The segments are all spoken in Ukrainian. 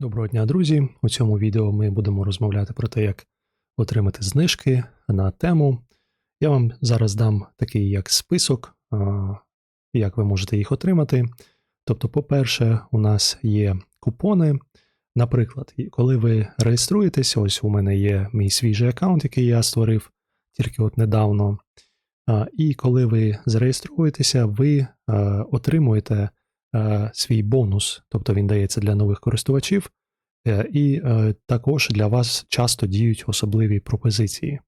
Доброго дня, друзі! У цьому відео ми будемо розмовляти про те, як отримати знижки на тему. Я вам зараз дам такий як список, як ви можете їх отримати. Тобто, по-перше, у нас є купони. Наприклад, коли ви реєструєтесь, ось у мене є мій свіжий аккаунт, який я створив тільки от недавно. І коли ви зареєструєтеся, ви отримуєте е, свій бонус, тобто він дається для нових користувачів, е, і е, також для вас часто діють особливі пропозиції.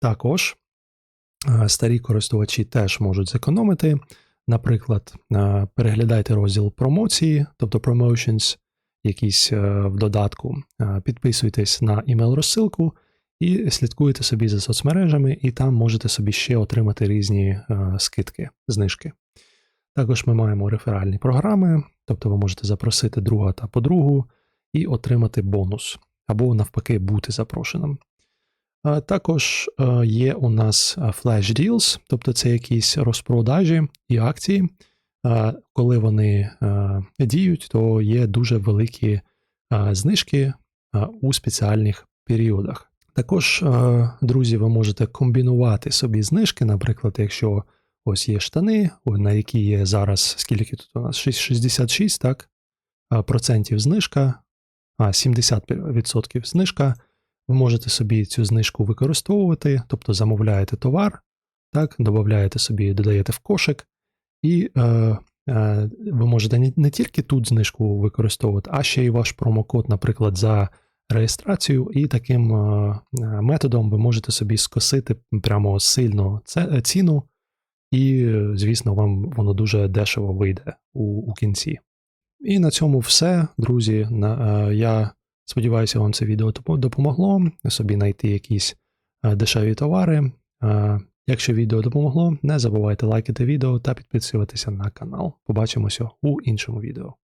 Також е, старі користувачі теж можуть зекономити. Наприклад, е, переглядайте розділ промоції, тобто promotions, якийсь е, в додатку, е, підписуйтесь на імейл-розсилку і слідкуйте собі за соцмережами, і там можете собі ще отримати різні е, скидки, знижки. Також ми маємо реферальні програми, тобто ви можете запросити друга та подругу і отримати бонус, або навпаки бути запрошеним. Також е, є у нас е, flash deals, тобто це якісь розпродажі і акції. Коли вони е, діють, то є дуже великі знижки у спеціальних періодах. Також, друзі, ви можете комбінувати собі знижки, наприклад, якщо Ось є штани, на які є зараз скільки тут у нас? 66 так? процентів знижка, а 70% знижка. Ви можете собі цю знижку використовувати, тобто замовляєте товар, так, додаєте собі, додаєте в кошик, і е, е, ви можете не, не тільки тут знижку використовувати, а ще й ваш промокод, наприклад, за реєстрацію, і таким е, е, методом ви можете собі скосити прямо сильно ціну і, звісно, вам воно дуже дешево вийде у, у кінці. І на цьому все, друзі. На, е, я сподіваюся, вам це відео допомогло собі знайти якісь е, дешеві товари. Е, якщо відео допомогло, не забувайте лайкати відео та підписуватися на канал. Побачимося у іншому відео.